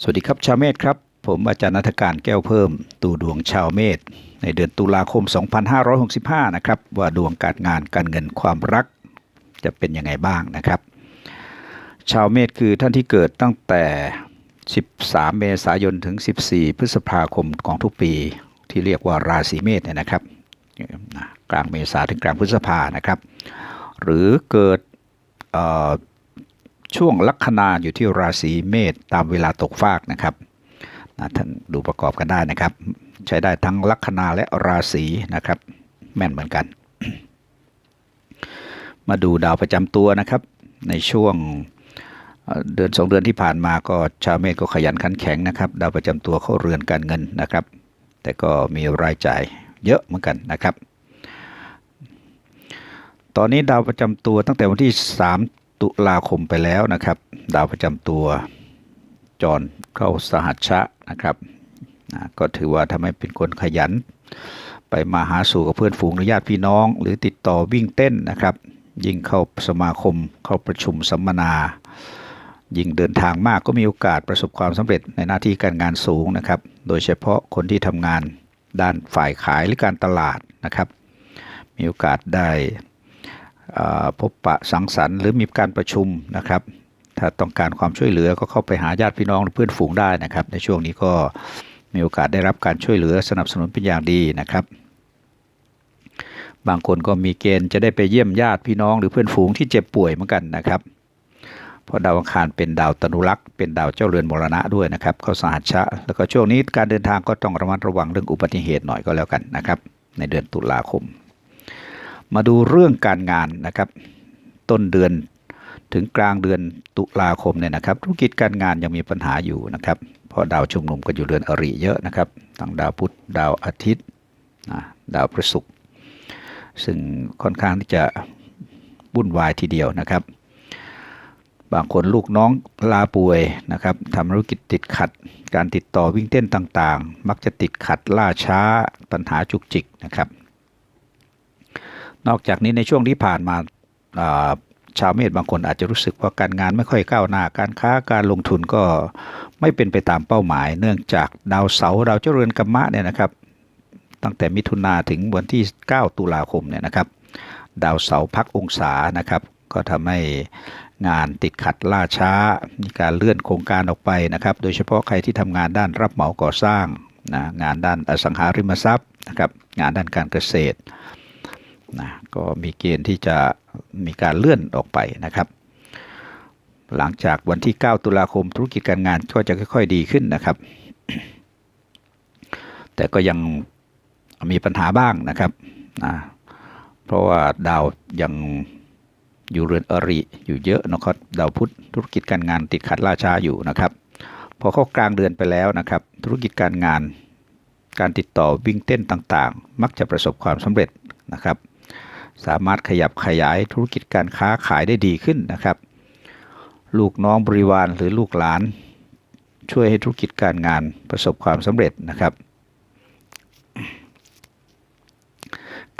สวัสดีครับชาวเมษครับ ผมอาจารย์นัฐการแก้วเพิ่มตูดวงชาวเมษในเดือนตุลาคม 2565 นะครับ ว่าดวงการงานการเงินความรัก จะเป็นยังไงบ้างนะครับ ชาวเมษคือท่านที่เกิดตั้งแต่ 13 เมษายนถึง 14 พฤษภาคมของทุกปีที่เรียกว่าราศีเมษเนี่ยนะครับ กลางเมษาถึงกลางพฤษภานะครับ หรือเกิดเอ่อ ช่วงลัคนาอยู่ที่ราศีเมษตามเวลาตกฟากนะครับนะท่านดูประกอบกันได้นะครับ ใช้ได้ทั้งลัคนาและราศีนะครับ แม่นเหมือนกัน มาดูดาวประจำตัวนะครับ ในช่วงเดือนสองเดือนที่ผ่านมาก็ชาวเมษก็ขยันขันแข็งนะครับ ดาวประจำตัวเข้าเรือนการเงินนะครับ แต่ก็มีรายจ่ายเยอะเหมือนกันนะครับ ตอนนี้ดาวประจำตัวตั้งแต่วันที่3 ตุลาคมไปแล้วนะครับ ดาวประจำตัวจรเข้าสหัชชะนะครับนะก็ถือว่าทำให้เป็นคนขยัน ไปมาหาสู่กับเพื่อนฝูงหรือญาติพี่น้อง หรือติดต่อวิ่งเต้นนะครับ ยิ่งเข้าสมาคมเข้าประชุมสัมมนา ยิ่งเดินทางมากก็มีโอกาสประสบความสำเร็จในหน้าที่การงานสูงนะครับ โดยเฉพาะคนที่ทำงานด้านฝ่ายขายหรือการตลาดนะครับ มีโอกาสได้ พบปะสังสรรค์หรือมีการประชุมนะครับ ถ้าต้องการความช่วยเหลือก็เข้าไปหาญาติพี่น้องหรือเพื่อนฝูงได้นะครับ ในช่วงนี้ก็มีโอกาสได้รับการช่วยเหลือสนับสนุนเป็นอย่างดีนะครับ บางคนก็มีเกณฑ์จะได้ไปเยี่ยมญาติพี่น้องหรือเพื่อนฝูงที่เจ็บป่วยเหมือนกันนะครับเพราะดาวอังคารเป็นดาวตนุรักษ์เป็นดาวเจ้าเรือนมรณะด้วยนะครับเขาสหัชชะแล้วก็ช่วงนี้การเดินทางก็ต้องระมัดระวังเรื่องอุบัติเหตุหน่อยก็แล้วกันนะครับ ในเดือนตุลาคม มาดูเรื่องการงานนะครับ ต้นเดือนถึงกลางเดือนตุลาคมเนี่ยนะครับธุรกิจการงานยังมีปัญหาอยู่นะครับ เพราะดาวชุมนุมก็อยู่เรือนอริเยอะนะครับทั้งดาวพุธดาวอาทิตย์ดาวพฤหัสซึ่งค่อนข้างที่จะวุ่นวายทีเดียวนะครับ บางคนลูกน้องลาป่วยนะครับทำธุรกิจติดขัด การติดต่อวิ่งเต้นต่างๆ มักจะติดขัดล่าช้าปัญหาจุกจิกนะครับ นอกจากนี้ในช่วงที่ผ่านมาชาวเมษบางคนอาจจะรู้สึกว่าการงานไม่ค่อยก้าวหน้า การค้าการลงทุนก็ไม่เป็นไปตามเป้าหมาย เนื่องจากดาวเสาร์ดาวเจริญกัมมะเนี่ยนะครับ ตั้งแต่มิถุนาถึงวันที่ 9 ตุลาคมเนี่ยนะครับ ดาวเสาร์พักองศานะครับ ก็ทำให้งานติดขัดล่าช้า มีการเลื่อนโครงการออกไปนะครับ โดยเฉพาะใครที่ทำงานด้านรับเหมาก่อสร้างนะงานด้านอสังหาริมทรัพย์นะครับ งานด้านการเกษตร นะก็มีเกณฑ์ที่จะมีการเลื่อนออกไปนะครับ หลังจากวันที่ 9 ตุลาคมธุรกิจการงานก็จะค่อยๆ ดีขึ้นนะครับ แต่ก็ยังมีปัญหาบ้างนะครับนะเพราะว่าดาวยังอยู่เรือนอริอยู่เยอะนะครับดาวพุธธุรกิจการงานติดขัดล่าช้าอยู่นะครับ พอเข้ากลางเดือนไปแล้วนะครับ ธุรกิจการงานการติดต่อวิ่งเต้นต่างๆ มักจะประสบความสำเร็จนะครับ สามารถขยับขยายธุรกิจการค้าขายได้ดีขึ้นนะครับ ลูกน้องบริวารหรือลูกหลาน ช่วยให้ธุรกิจการงานประสบความสำเร็จนะครับ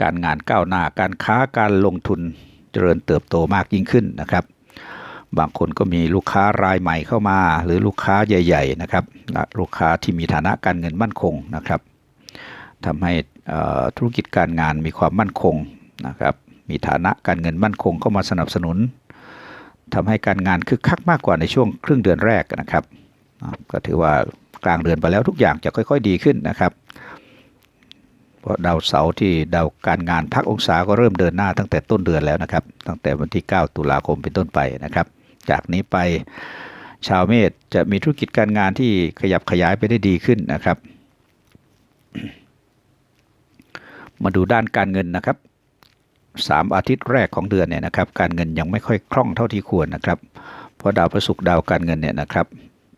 การงานก้าวหน้าการค้าการลงทุนเจริญเติบโตมากยิ่งขึ้นนะครับ บางคนก็มีลูกค้ารายใหม่เข้ามา หรือลูกค้าใหญ่ ๆ นะครับลูกค้าที่มีฐานะการเงินมั่นคงนะครับทำให้ธุรกิจการงานมีความมั่นคง นะครับมีฐานะการเงินมั่นคงเข้ามาสนับสนุนทำให้การงานคึกคักมากกว่าในช่วงครึ่งเดือนแรกนะครับก็ถือว่ากลางเดือนไปแล้วทุกอย่างจะค่อย ๆ ดีขึ้นนะครับ เพราะดาวเสาร์ที่ดาวการงานพักองศาก็เริ่มเดินหน้าตั้งแต่ต้นเดือนแล้วนะครับ ตั้งแต่วันที่ 9 ตุลาคมเป็นต้นไปนะครับ จากนี้ไปชาวเมษจะมีธุรกิจการงานที่ขยับขยายไปได้ดีขึ้นนะครับ มาดูด้านการเงินนะครับ สามอาทิตย์แรกของเดือนเนี่ยนะครับการเงินยังไม่ค่อยคล่องเท่าที่ควรนะครับ เพราะดาวพระศุกร์ดาวการเงินเนี่ยนะครับ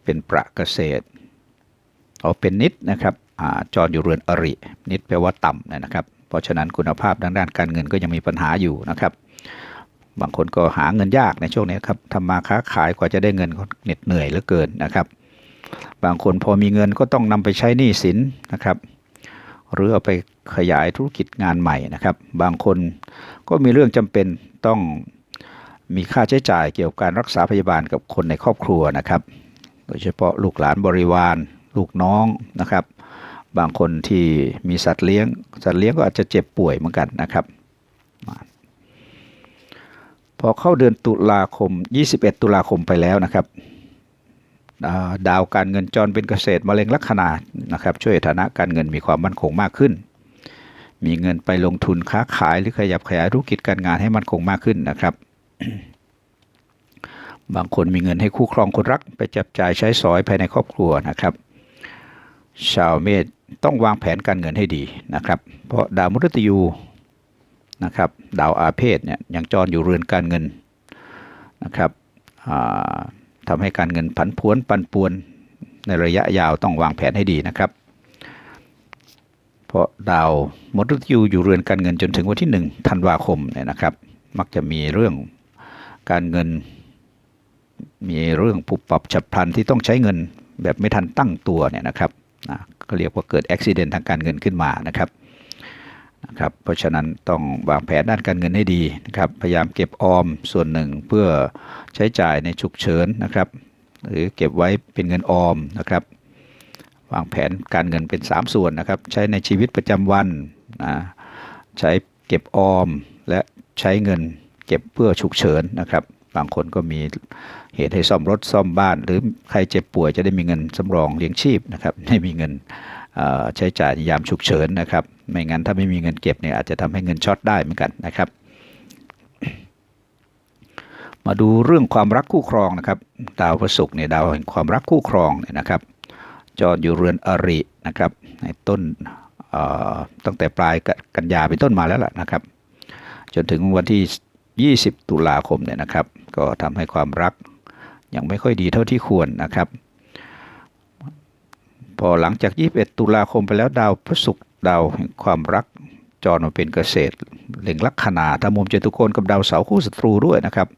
เป็นประเกษตรเอาเป็นนิดนะครับอ่าจรอยู่เรือนอริ นิดแปลว่าต่ำนะครับ เพราะฉะนั้นคุณภาพทางด้านการเงินก็ยังมีปัญหาอยู่นะครับ บางคนก็หาเงินยากในช่วงนี้ครับทำมาค้าขายกว่าจะได้เงินเหน็ดเหนื่อยเหลือเกินนะครับ บางคนพอมีเงินก็ต้องนำไปใช้หนี้สินนะครับ หรือเอาไปขยายธุรกิจงานใหม่นะครับ บางคนก็มีเรื่องจำเป็นต้องมีค่าใช้จ่ายเกี่ยวกับการรักษาพยาบาลกับคนในครอบครัวนะครับ โดยเฉพาะลูกหลานบริวารลูกน้องนะครับ บางคนที่มีสัตว์เลี้ยง สัตว์เลี้ยงก็อาจจะเจ็บป่วยเหมือนกันนะครับ พอเข้าเดือนตุลาคม 21 ตุลาคมไปแล้วนะครับ ดาวการเงินจรเป็นเกษตรมะเร็งลัคนานะครับ ช่วยฐานะการเงินมีความมั่นคงมากขึ้น มีเงินไปลงทุนค้าขายหรือขยับขยายธุรกิจการงานให้มั่นคงมากขึ้นนะครับ บางคนมีเงินให้คู่ครองคนรัก ไปจับจ่ายใช้สอยภายในครอบครัวนะครับ ชาวเมษต้องวางแผนการเงินให้ดีนะครับ เพราะดาวมฤตยูนะครับ ดาวอาเพศเนี่ยยังจรอยู่เรือนการเงินนะครับอ่า ทำให้การเงินผันผวนปันป่วนในระยะยาวต้องวางแผนให้ดีนะครับ เพราะดาวมฤตยูอยู่เรือนการเงินจนถึงวันที่1ธันวาคมเนี่ยนะครับ มักจะมีเรื่องการเงิน มีเรื่องปุบปับฉับพลันที่ต้องใช้เงินแบบไม่ทันตั้งตัวเนี่ยนะครับนะก็เรียกว่าเกิดอุบิเหตุทางการเงินขึ้นมานะครับ นะครับเพราะฉะนั้นต้องวางแผนด้านการเงินให้ดีนะครับพยายามเก็บออมส่วนหนึ่งเพื่อใช้จ่ายในฉุกเฉินนะครับหรือเก็บไว้เป็นเงินออมนะครับ วางแผนการเงินเป็น 3 ส่วนนะครับ ใช้ในชีวิตประจำวันนะใช้เก็บออมและใช้เงินเก็บเพื่อฉุกเฉินนะครับ บางคนก็มีเหตุให้ซ่อมรถซ่อมบ้าน หรือใครเจ็บป่วยจะได้มีเงินสำรองเลี้ยงชีพนะครับให้มีเงินใช้จ่ายยามฉุกเฉินนะครับ ไม่งั้นถ้าไม่มีเงินเก็บเนี่ยอาจจะทำให้เงินช็อตได้เหมือนกันนะครับ มาดูเรื่องความรักคู่ครองนะครับ ดาวพฤหัสเนี่ยดาวแห่งความรักคู่ครองเนี่ยนะครับจรอยู่เรือนอรินะครับ ในต้นตั้งแต่ปลายกันยาเป็นต้นมาแล้วล่ะนะครับ จนถึงวันที่ 20 ตุลาคมเนี่ยนะครับ ก็ทำให้ความรักยังไม่ค่อยดีเท่าที่ควรนะครับ พอหลังจาก 21 ตุลาคมไปแล้วดาวพฤหัส ดาวแห่งความรักจรมาเป็นเกษตรเล็งลัคนาทำมุมเจตุโคนกับดาวเสาคู่ศัตรูด้วยนะครับ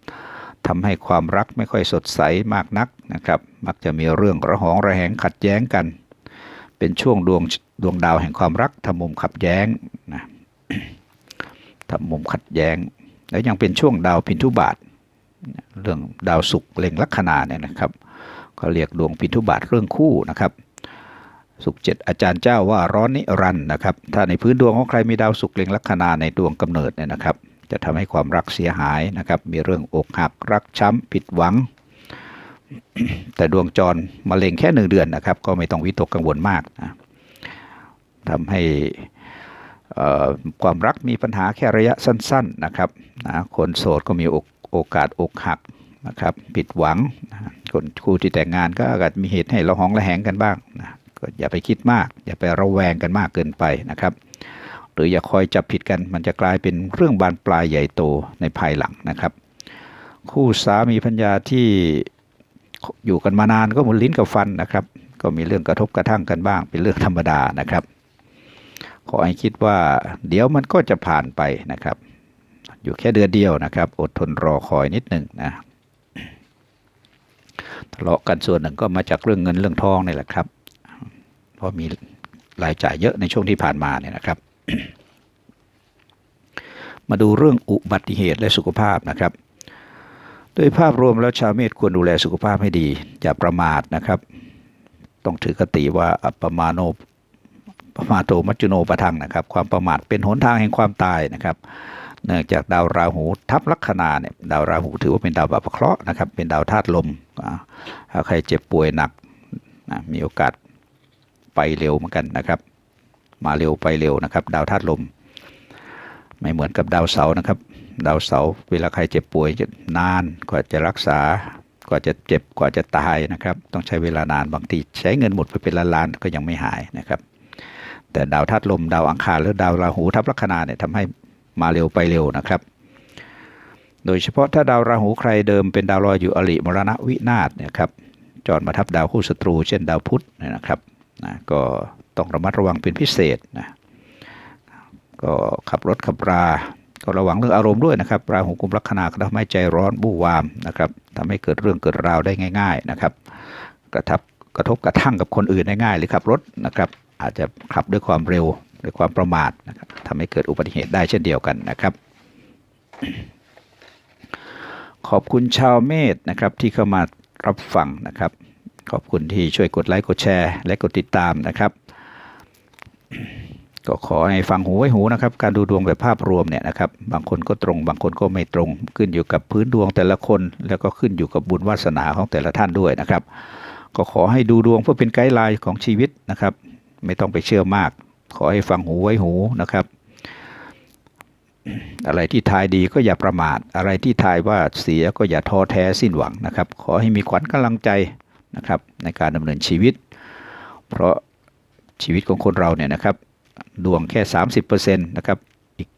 ทำให้ความรักไม่ค่อยสดใสมากนักนะครับ มักจะมีเรื่องระหองระแหงขัดแย้งกัน เป็นช่วงดวงดวงดาวแห่งความรักทำมุมขัดแย้งนะทำมุมขัดแย้ง แล้วยังเป็นช่วงดาวพินทุบาทเรื่องดาวศุกร์เล็งลัคนาเนี่ยนะครับเขาเรียกดวงพินทุบาทเรื่องคู่นะครับ สุขเจ็ดอาจารย์เจ้าว่าร้อนนิรันต์นะครับ ถ้าในพื้นดวงของใครมีดาวศุกเล็งลัคนาในดวงกำเนิดเนี่ยนะครับ จะทำให้ความรักเสียหายนะครับ มีเรื่องอกหักรักช้ำผิดหวัง แต่ดวงจรมะเร็งแค่หนึ่งเดือนนะครับ ก็ไม่ต้องวิตกกังวลมากนะทำให้ความรักมีปัญหาแค่ระยะสั้น ๆนะครับนะคนโสดก็มีโอกาสอกหักนะครับ ผิดหวัง คนคู่ที่แต่งงานก็อาจมีเหตุให้เระหองระแหงกันบ้าง อย่าไปคิดมาก อย่าไประแวงกันมากเกินไปนะครับ หรืออย่าคอยจับผิดกันมันจะกลายเป็นเรื่องบานปลายใหญ่โตในภายหลังนะครับ คู่สามีพัญญาที่อยู่กันมานานก็มือนลิ้นกับฟันนะครับ ก็มีเรื่องกระทบกระทั่งกันบ้าง เป็นเรื่องธรรมดานะครับ ขอให้คิดว่า เดี๋ยวมันก็จะผ่านไปนะครับ อยู่แค่เดือนเดียวนะครับ อดทนรอคอยนิดหนึ่งนะทะเลาะกันส่วนหนึ่งก็มาจากเรื่องเงินเรื่องทองนี่แหละครับ เพราะมีรายจ่ายเยอะในช่วงที่ผ่านมาเนี่ยนะครับ มาดูเรื่องอุบัติเหตุและสุขภาพนะครับ โดยภาพรวมแล้วชาวเมษควรดูแลสุขภาพให้ดี อย่าประมาทนะครับ ต้องถือคติว่าอัปปมาโนปมาโตมัจจุโนปะทังนะครับ ความประมาทเป็นหนทางแห่งความตายนะครับเนื่องจากดาวราหูทับลัคนาเนี่ยดาวราหูถือว่าเป็นดาวบาปเคราะห์นะครับ เป็นดาวธาตุลมถ้าใครเจ็บป่วยหนักนะมีโอกาส ไปเร็วเหมือนกันนะครับ มาเร็วไปเร็วนะครับ ดาวธาตุลม ไม่เหมือนกับดาวเสาร์นะครับ ดาวเสาร์เวลาใครเจ็บป่วยจะนานกว่าจะรักษากว่าจะเจ็บกว่าจะตายนะครับ ต้องใช้เวลานานบางทีใช้เงินหมดไปเป็นล้านๆก็ยังไม่หายนะครับ แต่ดาวธาตุลม ดาวอังคารหรือดาวราหูทับลัคนาเนี่ยทำให้มาเร็วไปเร็วนะครับโดยเฉพาะถ้าดาวราหูใครเดิมเป็นดาวลอยอยู่อริมรณะวินาศเนี่ยครับจรมาทับดาวคู่ศัตรู เช่นดาวพุธเนี่ยนะครับ นะก็ต้องระมัดระวังเป็นพิเศษนะก็ขับรถขับราก็ระวังเรื่องอารมณ์ด้วยนะครับราหูกุมลัคนาก็ทำให้ใจร้อนบู่วามนะครับทำให้เกิดเรื่องเกิดราวได้ง่าย ๆนะครับ กระทบกระทบกระทั่งกับคนอื่นได้ง่าย หรือขับรถนะครับอาจจะขับด้วยความเร็วด้วยความประมาทนะครับทำให้เกิดอุบัติเหตุได้เช่นเดียวกันนะครับ ขอบคุณชาวเมษนะครับที่เข้ามารับฟังนะครับ ขอบคุณที่ช่วยกดไลค์กดแชร์ และกดติดตามนะครับ ก็ขอให้ฟังหูไว้หูนะครับ การดูดวงแบบภาพรวมเนี่ยนะครับ บางคนก็ตรง บางคนก็ไม่ตรง ขึ้นอยู่กับพื้นดวงแต่ละคน แล้วก็ขึ้นอยู่กับบุญวาสนาของแต่ละท่านด้วยนะครับ ก็ขอให้ดูดวงเพื่อเป็นไกด์ไลน์ของชีวิตนะครับ ไม่ต้องไปเชื่อมาก ขอให้ฟังหูไว้หูนะครับอะไรที่ทายดีก็อย่าประมาท อะไรที่ทายว่าเสียก็อย่าท้อแท้สิ้นหวังนะครับ ขอให้มีขวัญกำลังใจ นะครับในการดำเนินชีวิต เพราะชีวิตของคนเราเนี่ยนะครับดวงแค่ 30%นะครับอีก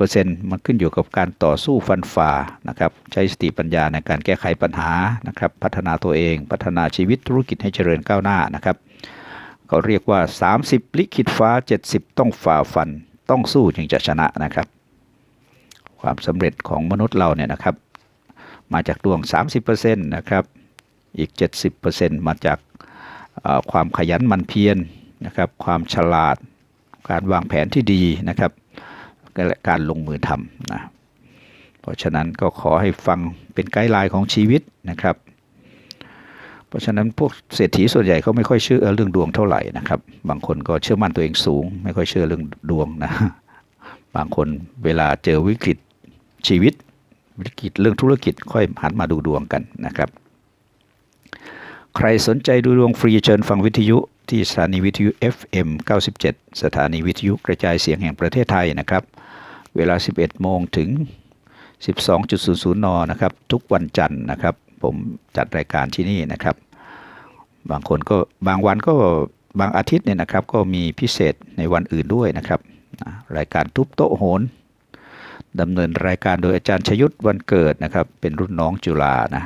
70%มันขึ้นอยู่กับการต่อสู้ฟันฝ่านะครับใช้สติปัญญาในการแก้ไขปัญหานะครับพัฒนาตัวเอง พัฒนาชีวิตธุรกิจให้เจริญก้าวหน้านะครับเขาเรียกว่า 30 ลิขิตฟ้า 70 ต้องฝ่าฟันต้องสู้จึงจะชนะนะครับ ความสำเร็จของมนุษย์เราเนี่ยนะครับ มาจากดวง 30%นะครับ อีก 70%มาจากความขยันมันเพียรนะครับความฉลาดการวางแผนที่ดีนะครับและการลงมือทำนะเพราะฉะนั้นก็ขอให้ฟังเป็นไกด์ไลน์ของชีวิตนะครับ เพราะฉะนั้นพวกเศรษฐีส่วนใหญ่เขาไม่ค่อยเชื่อเรื่องดวงเท่าไหร่นะครับ บางคนก็เชื่อมั่นตัวเองสูง ไม่ค่อยเชื่อเรื่องดวงนะบางคนเวลาเจอวิกฤตชีวิตวิกฤตเรื่องธุรกิจค่อยหันมาดูดวงกันนะครับ ใครสนใจดูดวงฟรีเชิญฟังวิทยุที่สถานีวิทยุ FM 97 สถานีวิทยุกระจายเสียงแห่งประเทศไทยนะครับ เวลา 11 โมงถึง 12.00 น นะครับ ทุกวันจันทร์นะครับ ผมจัดรายการที่นี่นะครับ บางคนก็บางวันก็บางอาทิตย์เนี่ยนะครับ ก็มีพิเศษในวันอื่นด้วยนะครับ รายการทุบโต๊ะโหนดำเนินรายการโดยอาจารย์ชยุทธวันเกิดนะครับ เป็นรุ่นน้องจุฬานะ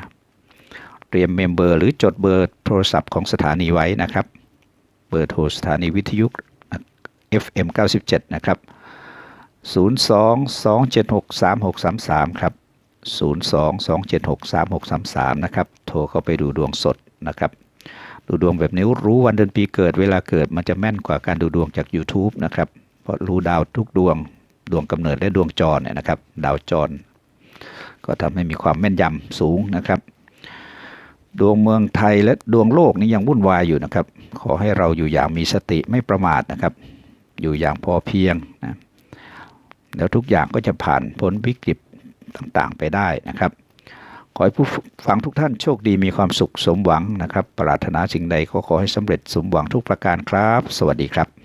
เตรียมเมมเบอร์ หรือจดเบอร์โทรศัพท์ของสถานีไว้นะครับ เบอร์โทรสถานีวิทยุ FM 97 นะครับ 02 276 3633 ครับ 02 276 3633 นะครับ โทรเข้าไปดูดวงสดนะครับ ดูดวงแบบนี้รู้วันเดือนปีเกิดเวลาเกิดมันจะแม่นกว่าการดูดวงจาก YouTube นะครับ เพราะรู้ดาวทุกดวง ดวงกำเนิดและดวงจรเนี่ยนะครับ ดาวจร ก็ทำให้มีความแม่นยำสูงนะครับ ดวงเมืองไทยและดวงโลกนี้ยังวุ่นวายอยู่นะครับ ขอให้เราอยู่อย่างมีสติไม่ประมาทนะครับ อยู่อย่างพอเพียงนะแล้วทุกอย่างก็จะผ่านพ้นวิกฤตต่างๆไปได้นะครับ ขอให้ผู้ฟังทุกท่านโชคดีมีความสุขสมหวังนะครับ ปรารถนาสิ่งใดก็ขอให้สำเร็จสมหวังทุกประการครับ สวัสดีครับ